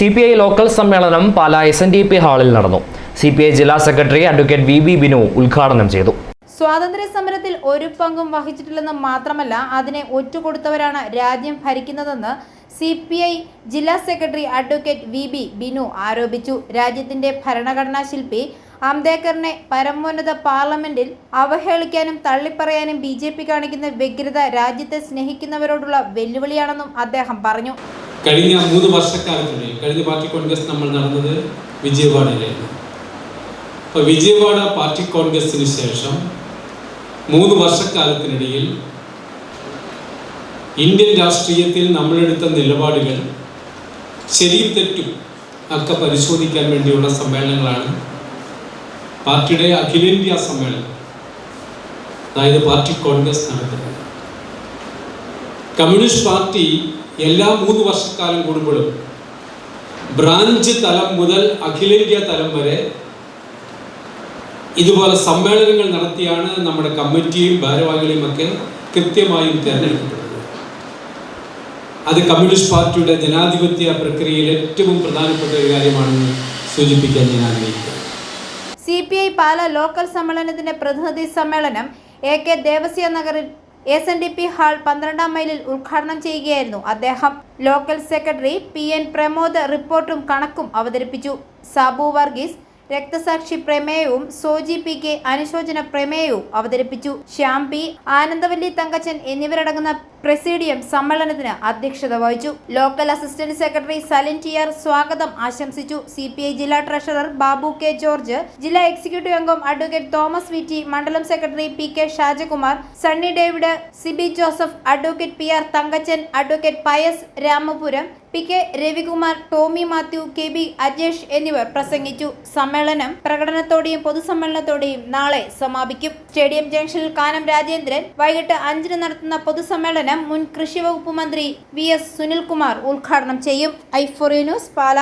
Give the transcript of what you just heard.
C P I local സമ്മേളനം Pala S N D P ഹാളിൽ നടന്നു. സി പി ഐ ജില്ലാ secretary advocate V B Binu ഉദ്ഘാടനം ചെയ്തു. സ്വാതന്ത്ര്യ സമരത്തിൽ ഒരു പങ്കും വഹിച്ചിട്ടില്ലെന്ന് മാത്രമല്ല അതിനെ ഒറ്റുകൊടുത്തവരാണ് രാജ്യം ഭരിക്കുന്നതെന്ന് സി പി ഐ ജില്ലാ secretary advocate V B Binu ആരോപിച്ചു. രാജ്യത്തിന്റെ ഭരണഘടനാ ശില്പി അംബേദ്കറിനെ പരമോന്നത പാർലമെന്റിൽ അവഹേളിക്കാനും തള്ളിപ്പറയാനും ബി ജെ പി കാണിക്കുന്ന വ്യഗ്രത രാജ്യത്തെ സ്നേഹിക്കുന്നവരോടുള്ള വെല്ലുവിളിയാണെന്നും അദ്ദേഹം പറഞ്ഞു. കഴിഞ്ഞ മൂന്ന് വർഷക്കാലത്തിനിടയിൽ കഴിഞ്ഞ പാർട്ടി കോൺഗ്രസ് നമ്മൾ നടന്നത് വിജയവാഡയിലായിരുന്നു. അപ്പോൾ വിജയവാഡ പാർട്ടി കോൺഗ്രസിന് ശേഷം മൂന്ന് വർഷക്കാലത്തിനിടയിൽ ഇന്ത്യൻ രാഷ്ട്രീയത്തിൽ നമ്മളെടുത്ത നിലപാടുകൾ ശരിയും തെറ്റും ഒക്കെ പരിശോധിക്കാൻ വേണ്ടിയുള്ള സമ്മേളനങ്ങളാണ് പാർട്ടിയുടെ അഖിലേന്ത്യാ സമ്മേളനം അതായത് പാർട്ടി കോൺഗ്രസ് നടത്തുന്നത്. കമ്മ്യൂണിസ്റ്റ് പാർട്ടി എല്ലാ മൂന്ന് വർഷക്കാലം കൂടുമ്പോഴും ബ്രാഞ്ച് തലം മുതൽ അഖിലേന്ത്യാ തലം വരെ ഇതുപോലെ സമ്മേളനങ്ങൾ നടത്തിയാണ് നമ്മുടെ കമ്മിറ്റിയും ഭാരവാഹികളെയും ഒക്കെ കൃത്യമായും തിരഞ്ഞെടുക്കപ്പെടുന്നത്. അത് കമ്മ്യൂണിസ്റ്റ് പാർട്ടിയുടെ ജനാധിപത്യ പ്രക്രിയയിൽ ഏറ്റവും പ്രധാനപ്പെട്ട ഒരു കാര്യമാണെന്ന് സൂചിപ്പിക്കാൻ ഞാൻ ആഗ്രഹിക്കുന്നു. C P I Pala local സമ്മേളനത്തിന്റെ പ്രതിനിധി സമ്മേളനം എ കെ ദേവസ്യ നഗറിൽ S N D P hall പന്ത്രണ്ടാം മൈലിൽ ഉദ്ഘാടനം ചെയ്യുകയായിരുന്നു അദ്ദേഹം. Local secretary P N Pramod റിപ്പോർട്ടും കണക്കും അവതരിപ്പിച്ചു. സാബു വർഗീസ് രക്തസാക്ഷി പ്രമേയവും സോജി പി കെ അനുശോചന പ്രമേയവും അവതരിപ്പിച്ചു. ശ്യാം പി ആനന്ദവല്ലി തങ്കച്ചൻ എന്നിവരടങ്ങുന്ന പ്രസീഡിയം സമ്മേളനത്തിന് അധ്യക്ഷത വഹിച്ചു. Local assistant secretary Salin T R സ്വാഗതം ആശംസിച്ചു. സി പി ഐ ജില്ലാ ട്രഷറർ ബാബു കെ ജോർജ് ജില്ലാ എക്സിക്യൂട്ടീവ് അംഗം അഡ്വക്കേറ്റ് തോമസ് വി ടി മണ്ഡലം secretary P K Shajakumar Sunny David Siby Joseph advocate P R Thankachan advocate Pius Ramapuram P K Ravikumar Tommy Mathew K B Ajesh എന്നിവർ പ്രസംഗിച്ചു. സമ്മേളനം പ്രകടനത്തോടെയും പൊതുസമ്മേളനത്തോടെയും നാളെ സമാപിക്കും. Stadium ജംഗ്ഷനിൽ കാനം രാജേന്ദ്രൻ വൈകിട്ട് അഞ്ചിന് നടത്തുന്ന പൊതുസമ്മേളനം മുൻ കൃഷി വകുപ്പ് മന്ത്രി വി എസ് സുനിൽകുമാർ ഉദ്ഘാടനം ചെയ്യും. ഐഫോറി ന്യൂസ് പാല.